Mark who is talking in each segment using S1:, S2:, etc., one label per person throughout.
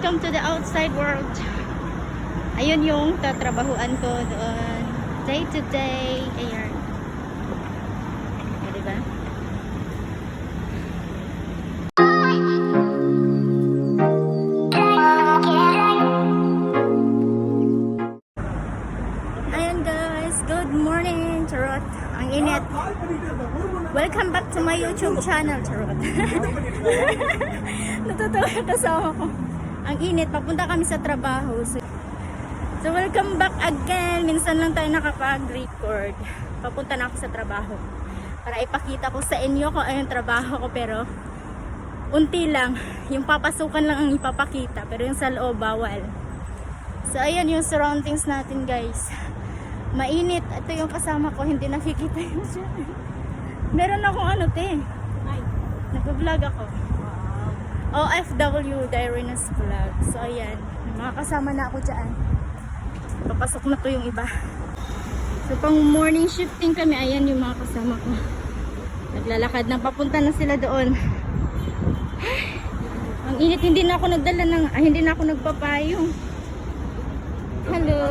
S1: welcome to the outside world. Ayun yung tatrabahuan ko doon. Day to day. Ayan. O, diba? Ayan guys, good morning, Charot. Ang init. Welcome back to my YouTube channel, Charot. Natutuwa kasama ko. Ang init, papunta kami sa trabaho. So, so welcome back again. Minsan lang tayo nakapag-record. Papunta na ako sa trabaho. Para ipakita ko sa inyo kung ano yung trabaho ko. Pero, unti lang. Yung papasukan lang ang ipapakita. Pero yung sa loob, bawal. So, ayan yung surroundings natin, guys. Mainit. Ito yung kasama ko. Hindi nakikita yung siya. Meron akong ano, te. Nag-vlog ako. OFW Diariness Vlog. So, ayan. Mga kasama na ako dyan. Papasok na to yung iba. So, pang morning shifting kami. Ayan yung mga kasama ko. Naglalakad na. Papunta na sila doon. Ang init. Hindi na ako nagdala ng... Ah, hindi na ako nagpapayong. Hello.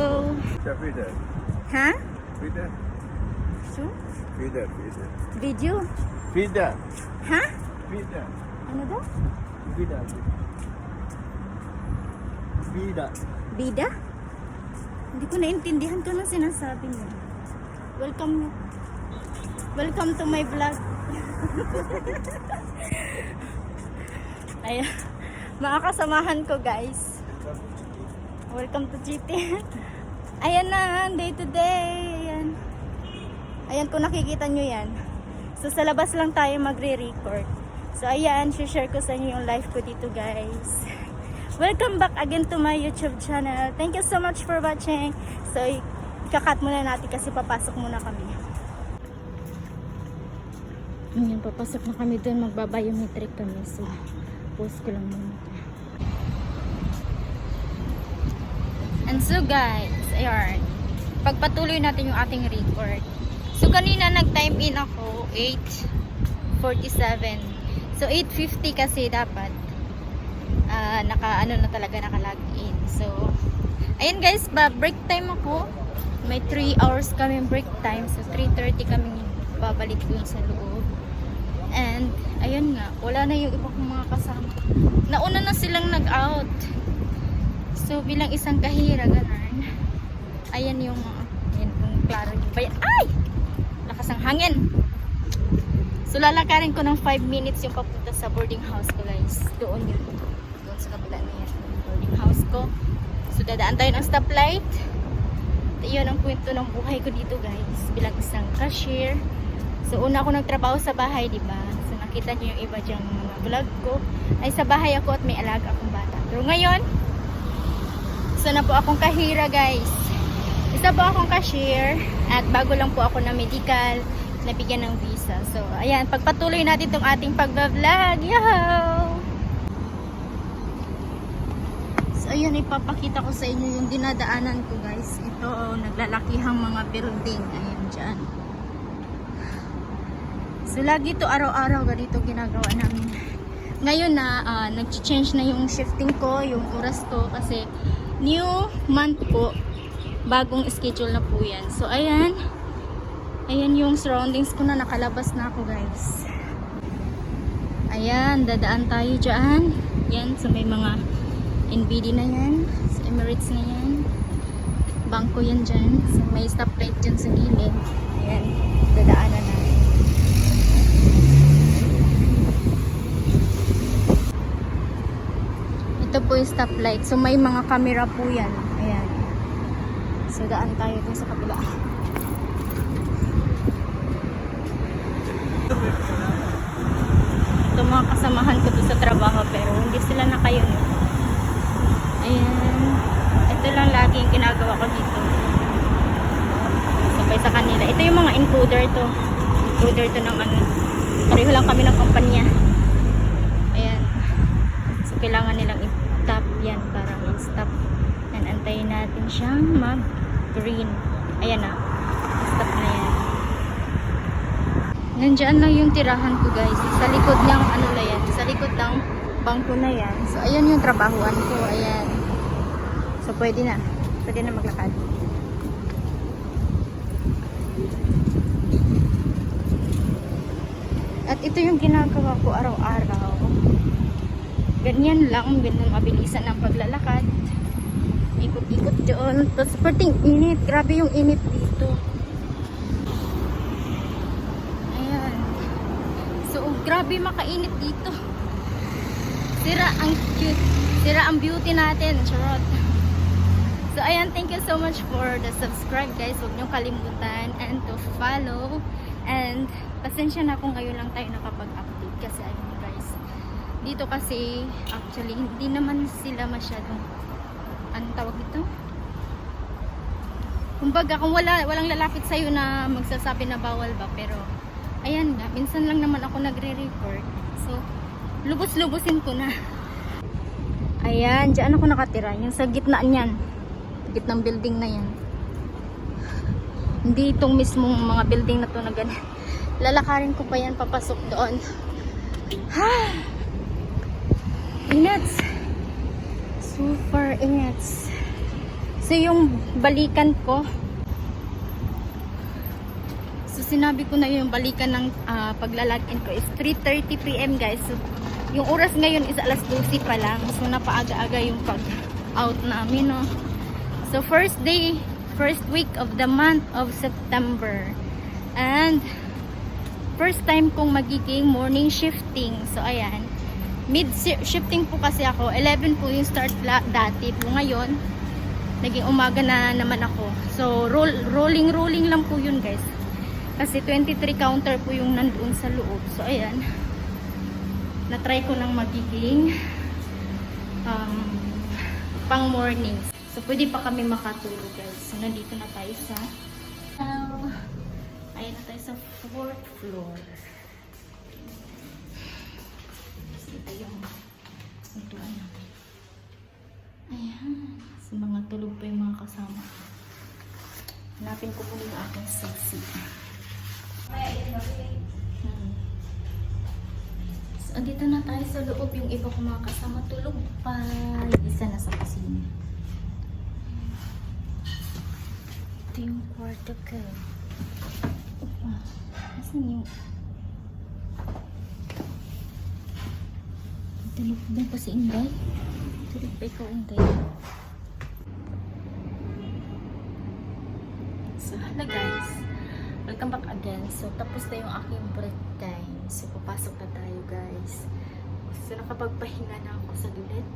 S2: Bitte.
S1: Ha?
S2: Bitte.
S1: So?
S2: Bitte, bitte.
S1: Video?
S2: Bitte.
S1: Ha?
S2: Bitte.
S1: Ano daw?
S2: Bitte. Bitte.
S1: Bida? Hindi ko naintindihan ko nang sinasabi niya. Welcome Welcome to my vlog. Ayan. Mga kasamahan ko guys. Welcome to GT. Ayan na, day to day. Ayan. Ayan kung nakikita nyo yan. So sa labas lang tayo magre-record. So ayan, share ko sa inyo yung life ko dito guys. Welcome back again to my YouTube channel. Thank you so much for watching. So, ikakat muna natin kasi papasok muna kami. Ngayon, papasok na kami doon. Magbabiometric kami. So, post ko lang muna. And so guys, ayun. Pagpatuloy natin yung ating record. So, kanina nag-time in ako, 8.47. So, 8.50 kasi dapat ah, naka ano na talaga naka log in. So ayun guys, ba break time ako. May 3 hours kami break time. So 3:30 kami babalik dun sa loob. And ayun nga, wala na yung iba kong mga kasama. Nauna na silang nag-out. So bilang isang kahira ganun. Ayan yung uh, ayan kung klaro yung bayan. Ay! Lakas ang hangin. So lalakarin ko ng 5 minutes yung papunta sa boarding house ko guys. Doon yun. Doon sa kabila na yan. Boarding house ko. So dadaan tayo ng stoplight. At Iyon ang kwento ng buhay ko dito guys. Bilang isang cashier. So una ako nagtrabaho sa bahay, di ba? So nakita niyo yung iba diyang mga vlog ko. Ay sa bahay ako at may alaga akong bata. Pero ngayon, isa na po akong kahira guys. Isa po akong cashier at bago lang po ako na medical nabigyan ng visa. So, ayan, pagpatuloy natin itong ating pagbablog. Yahoo! So, ayun, ipapakita ko sa inyo yung dinadaanan ko, guys. Ito, oh, naglalakihang mga building. Ayan, dyan. So, lagi to araw-araw ganito ginagawa namin. Ngayon na, ah, nag-change na yung shifting ko, yung oras ko, kasi new month po, bagong schedule na po yan. So, ayan, Ayan yung surroundings ko na nakalabas na ako guys. Ayan, dadaan tayo dyan. Yan, so may mga NBD na yan. Sa Emirates na yan. Bangko yan dyan. So may stoplight dyan sa gilid. Ayan, dadaanan na. Ito po yung stoplight. So may mga camera po yan. Ayan. So daan tayo dun sa kabila. Kasamahan ko to sa trabaho pero hindi sila nakayon. Ayan. Ito lang lagi yung ginagawa ko dito. Sabay sa kanila. Ito yung mga encoder to. Encoder to ng ano. Pareho lang kami ng kumpanya. Ayan. So kailangan nilang i-tap yan para mag-stop. And antayin natin siyang mag-green. Ayan na. Stop na yan. Nandiyan lang yung tirahan ko guys. Sa likod ng ano lang yan. Sa likod ng bangko na yan. So, ayan yung trabahuan ko. Ayan. So, pwede na. Pwede na maglakad. At ito yung ginagawa ko araw-araw. Ganyan lang, ganyan mabilisan ang paglalakad. Ikot-ikot doon. Tapos parting init. Grabe yung init dito. Ayan. So, grabe makainit dito. Sira ang cute. Sira ang beauty natin. Charot. So, ayan. Thank you so much for the subscribe, guys. Huwag niyong kalimutan and to follow. And, pasensya na kung ngayon lang tayo nakapag-update. Kasi, ayun guys. Dito kasi, actually, hindi naman sila masyadong, anong tawag dito? Kumbaga, kung wala, walang lalapit sa'yo na magsasabi na bawal ba, pero, ayan nga, minsan lang naman ako nagre-report. So, lubos-lubosin ko na. Ayan, dyan ako nakatira. Yung sa gitna niyan. Gitnang building na yan. Hindi itong mismong mga building na to na ganyan. Lalakarin ko pa yan papasok doon. Ha! Inats! Super inats. So yung balikan ko, sinabi ko na yung balikan ng ah, paglalagin ko is 3.30pm guys. So yung oras ngayon is alas 12 pa lang. So napaaga-aga yung pag-out namin no. So first day, first week of the month of September. And first time kong magiging morning shifting. So ayan. Mid shifting po kasi ako. 11 po yung start dati po ngayon. Naging umaga na naman ako. So roll rolling rolling lang po yun guys. Kasi 23 counter po yung nandoon sa loob. So ayan. Na-try ko ng magiging um, pang mornings. So, pwede pa kami makatulog guys. So, nandito na tayo sa uh, ayan na tayo sa fourth floor. Ito yung suntuan namin. Ayan. So, mga tulog pa yung mga kasama. Hanapin ko po yung aking sexy. So, andito na tayo sa loob. Yung iba kong mga kasama tulog pa. Isa na sa kusina. Ito yung kwarto ko. Asan yung... Tulog din pa si Inday. Tulog pa ikaw, Inday. So, na yung aking break time. So, papasok na tayo guys. So, nakapagpahinga na ako sa gulit.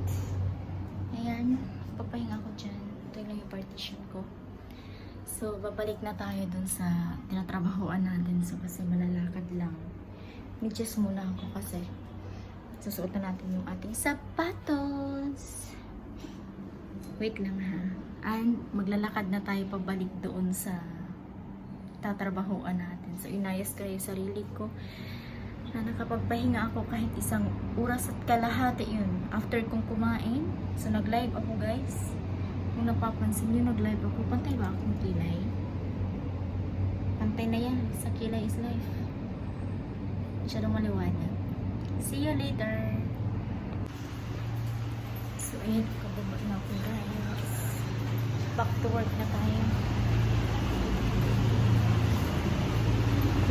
S1: Ayan, papahinga ako dyan. Ito lang yung partition ko. So, babalik na tayo dun sa tinatrabahoan natin. So, kasi malalakad lang. Medyas muna ako kasi susuot na natin yung ating sapatos. Wait lang ha. And maglalakad na tayo pabalik doon sa tatrabahoan natin. So, inayos ko yung sarili ko na nakapagpahinga ako kahit isang oras at kalahati yun. After kong kumain, so nag-live ako guys. Kung napapansin nyo, nag-live ako. Pantay ba akong kilay? Pantay na yan. Sa kilay is life. Masyadong maliwanag. See you later. So, ayun. Kababa na ako guys. Back to work na tayo.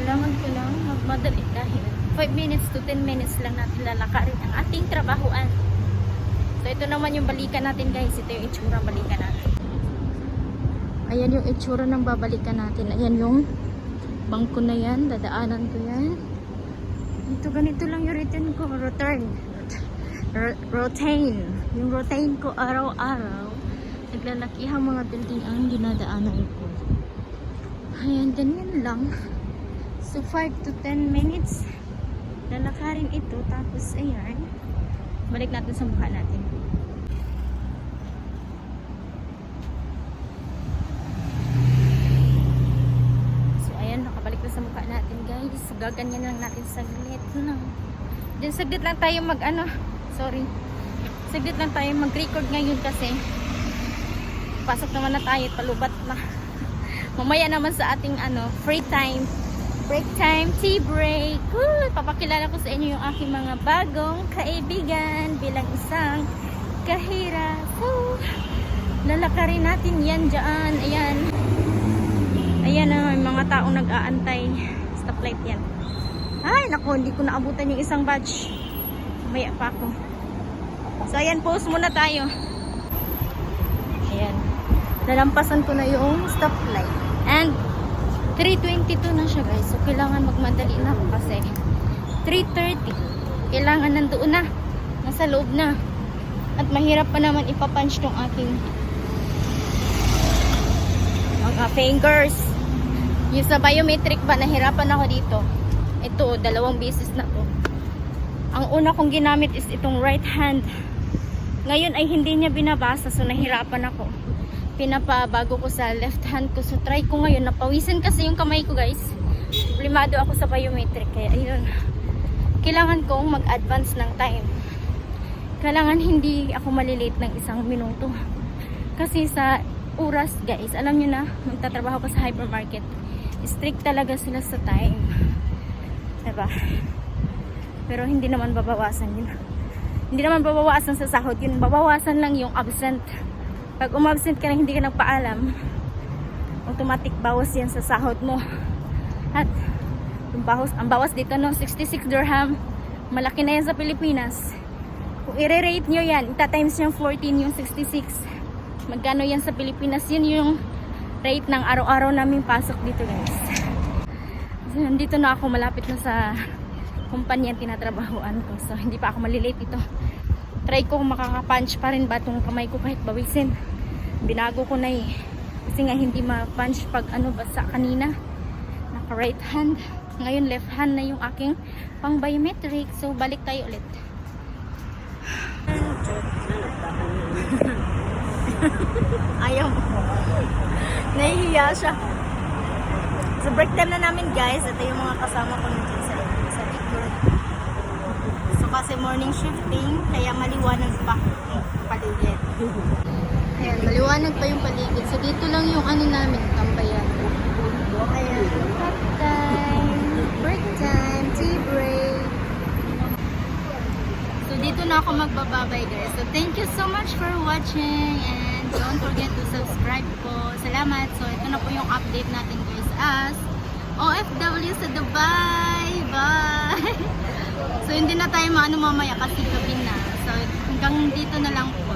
S1: Kailangan ko lang magmadali dahil 5 minutes to 10 minutes lang natin lalakarin ang ating trabahoan. So, ito naman yung balikan natin guys. Ito yung itsura balikan natin. Ayan yung itsura ng babalikan natin. Ayan yung bangko na yan. Dadaanan ko yan. Ito, ganito lang yung return ko. Return. R- rotain. Yung rotain ko araw-araw. Naglalakihang mga building ang dinadaanan ko. Ayan, ganyan lang. So, 5 to 10 minutes. Lalakarin ito. Tapos, ayan. Balik natin sa mukha natin. So, ayan. Nakabalik na sa mukha natin, guys. So, gaganyan lang natin saglit. No. Then, saglit lang tayo mag, ano, sorry. Saglit lang tayo mag-record ngayon kasi pasok naman na tayo, palubat na. Mamaya naman sa ating, ano, free time, break time, tea break. Woo! Papakilala ko sa inyo yung aking mga bagong kaibigan bilang isang kahira. So, lalakarin natin yan dyan. Ayan. Ayan na, may mga taong nag-aantay. Stoplight yan. Ay, naku, hindi ko naabutan yung isang batch. Maya pa ako. So, ayan, pause muna tayo. Ayan. Nalampasan ko na yung stoplight. And, 3.22 na siya guys. So, kailangan magmadali na kasi 3.30. Kailangan nandoon na. Nasa loob na. At mahirap pa naman ipapunch tong aking mga fingers. Yung sa biometric ba, nahirapan ako dito. Ito, dalawang beses na to. Ang una kong ginamit is itong right hand. Ngayon ay hindi niya binabasa so nahirapan ako. Pinapabago ko sa left hand ko. So try ko ngayon. Napawisan kasi yung kamay ko guys. Problemado ako sa biometric. Kaya ayun. Kailangan kong mag-advance ng time. Kailangan hindi ako malilate ng isang minuto. Kasi sa oras guys, alam nyo na, magtatrabaho ko sa hypermarket. Strict talaga sila sa time. Diba? Pero hindi naman babawasan yun. Hindi naman babawasan sa sahod yun. Babawasan lang yung absent. Pag umabsent ka na hindi ka nagpaalam, automatic bawas yan sa sahod mo. At yung bawas, ang bawas dito no, 66 dirham. Malaki na yan sa Pilipinas. Kung i-rate nyo yan, ita-times yung 14 yung 66. Magkano yan sa Pilipinas? Yun yung rate ng araw-araw naming pasok dito guys. So, nandito na ako malapit na sa kumpanya tinatrabahoan ko. So, hindi pa ako malilate ito. Try ko kung makaka-punch pa rin ba itong kamay ko kahit bawisin. Binago ko na eh. Kasi nga hindi ma-punch pag ano basa kanina. Naka right hand. Ngayon left hand na yung aking pang biometric. So, balik tayo ulit. Ayaw. Nahihiya siya. So break time na namin guys. Ito yung mga kasama ko nandiyan sa, sa. So kasi morning shifting, kaya maliwanag pa paligid. Ayan, maliwanag pa yung paligid. So dito lang yung ano namin, tambayan. Ayan, cup time, break time, tea break. So dito na ako magbababay guys. So thank you so much for watching and don't forget to subscribe po. Salamat. So ito na po yung update natin guys as OFW sa Dubai. Bye! so hindi na tayo maano mamaya kasi gabi na. So hanggang dito na lang po.